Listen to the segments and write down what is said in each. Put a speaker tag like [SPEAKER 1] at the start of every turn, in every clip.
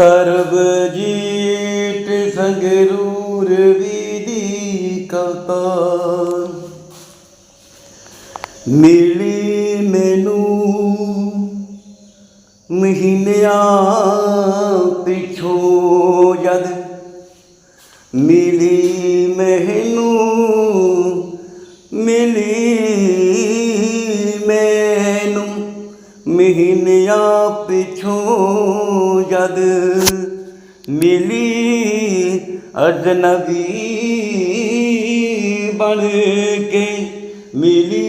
[SPEAKER 1] ਸਰਬਜੀਤ ਸੰਗਰੂਰ ਵਿਦੀ ਕਵਤਾ ਮਿਲੀ ਮੈਨੂੰ ਮਹੀਨਿਆਂ ਪਿਛੋਂ ਜਦ ਮਿਲੀ ਮੈਨੂੰ ਮਿਲੀ ਮੈਂ ਮਹੀਨਿਆਂ ਪਿਛੋਂ ਜਦ ਮਿਲੀ ਅਜਨਬੀ ਬਣ ਕੇ ਮਿਲੀ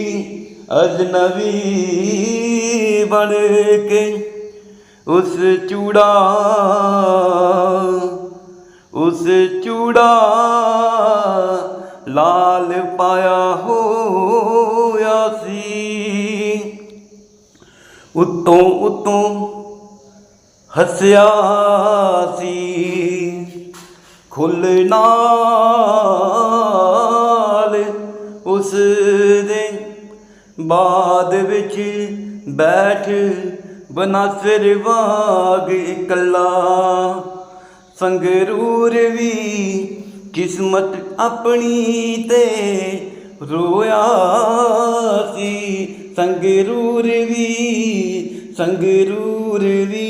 [SPEAKER 1] ਅਜਨਬੀ ਬਣ ਕੇ ਉਸ ਚੂੜਾ ਉਸ ਚੂੜਾ ਲਾਲ ਪਾਇਆ ਹੋ ਉਤੋਂ ਉਤੋਂ ਹੱਸਿਆ ਸੀ। ਖੁੱਲ ਨਾਲ ਉਸ ਦੇ ਬਾਦ ਵਿੱਚ ਬੈਠ ਬਨਾਸਰ ਵਾਗ ਇਕੱਲਾ। ਸੰਗਰੂਰ ਵੀ ਕਿਸਮਤ ਆਪਣੀ ਤੇ ਰੋਇਆ ਸੀ ਸੰਗਰੂਰ ਵੀ ਸੰਗਰੂਰ ਵੀ।